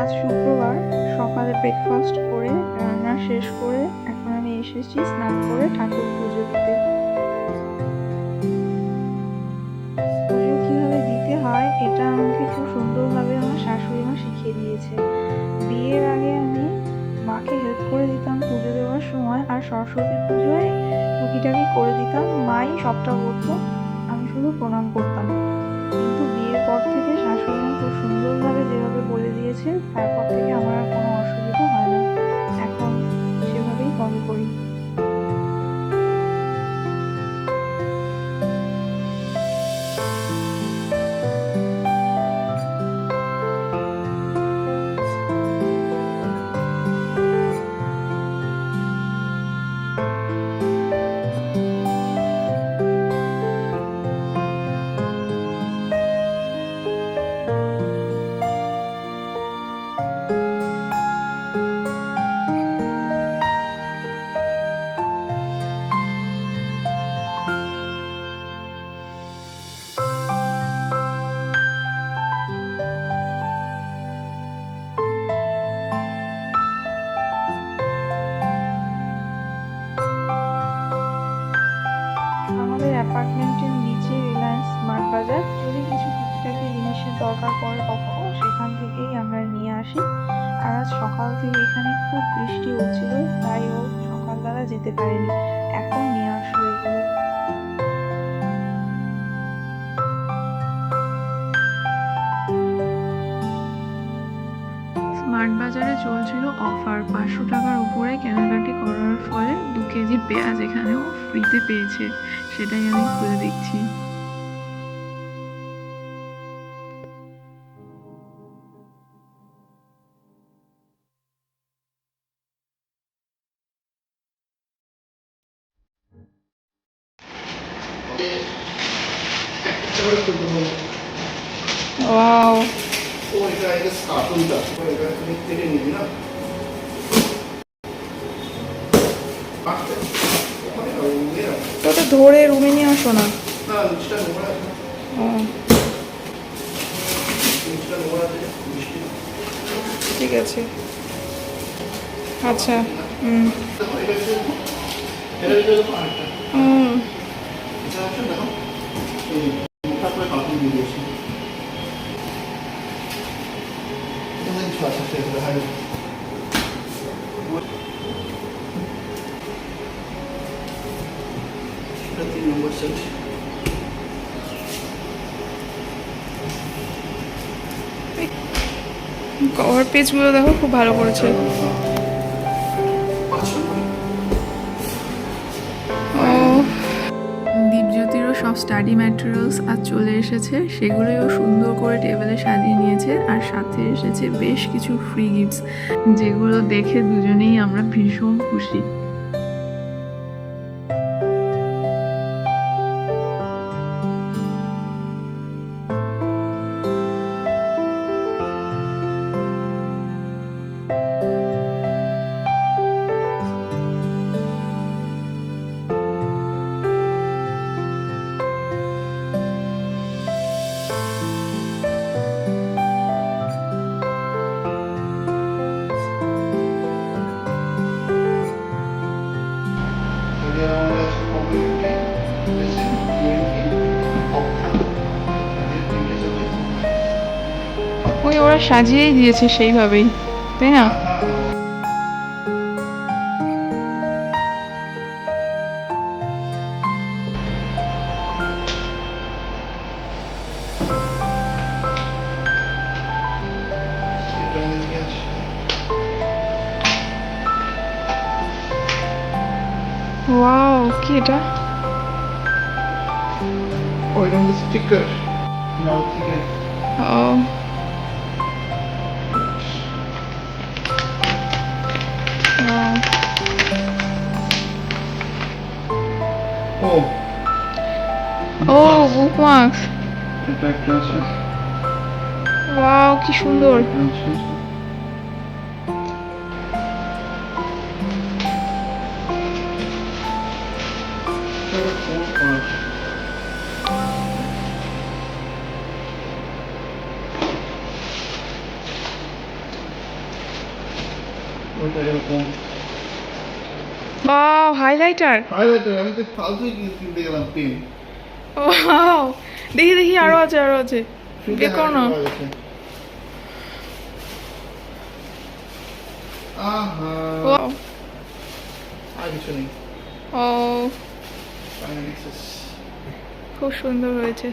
আজ শুক্রবার, সকালে ব্রেকফাস্ট করে, রান্না শেষ করে, এখন আমি এসেছি স্নান করে ঠাকুর পুজো দিতে। কীভাবে দিতে হয়, এটা আমাকে খুব সুন্দরভাবে আমার শাশুড়ি মা শিখিয়ে দিয়েছে। বিয়ের আগে আমি মাকে করে দিতাম পুজো দেওয়ার সময়, আর সরস্বতী পুজোয় টুকিটাকি করে দিতাম, মাই সবটা করতো, আমি শুধু প্রণাম করতাম। কিন্তু সুন্দরভাবে যেভাবে বলে দিয়েছে তারপর থেকে আমার আমাদের অ্যাপার্টমেন্টের নিচে রিলায়েন্স স্মার্ট বাজার। যদি কিছু টুকিটাকি জিনিসের দরকার পড়ে কখনো, সেখান থেকেই আমরা নিয়ে আসি। আর আজ সকাল থেকে এখানে খুব বৃষ্টি হচ্ছিল, তাই ও সকালবেলা যেতে পারেনি। এখন নিয়ে বাজারে চলছিল অফার। পাঁচশো টাকার উপরে কেনাকাটি করার ফলে দু কেজি পেঁয়াজ এখানেও ফ্রিতে পেয়েছে সেটাই আমি খুলে দেখছি। ওয়াও। এটা কার্টুনটা তুমি কেটে নিবি না ওটা ধরে রুমে নিয়ে আসো না। ঠিক আছে। আচ্ছা হুম দেখো এটা হচ্ছে এটা হচ্ছে দেখো আরেকটা হুম এটা হচ্ছে দেখো এই মোটা করে কার্টুন দিয়ে দিয়েছি এখানে কিছু আছে সেগুলো হয় এটা তিন নম্বর কভার পেজগুলো দেখো খুব ভালো করেছে। সব স্টাডি ম্যাটেরিয়ালস আর চলে এসেছে সেগুলোও সুন্দর করে টেবিলে সাজিয়ে নিয়েছে আর সাথে এসেছে বেশ কিছু ফ্রি গিফটস যেগুলো দেখে দুজনেই আমরা ভীষণ খুশি। ওই ওরা সাজিয়েই দিয়েছে সেইভাবেই তাই না? ওয়াও কি এটা? Oh. Oh oh, bookmarks. এটা একটা আছে ওয়াও, কি সুন্দর। বাহ হাইলাইটার হাইলাইটার আমি তো ফালতুই কিনতে গেলাম পেন দেখি দেখি আরও আছে আরও আছে। দেখো না। খুব সুন্দর হয়েছে।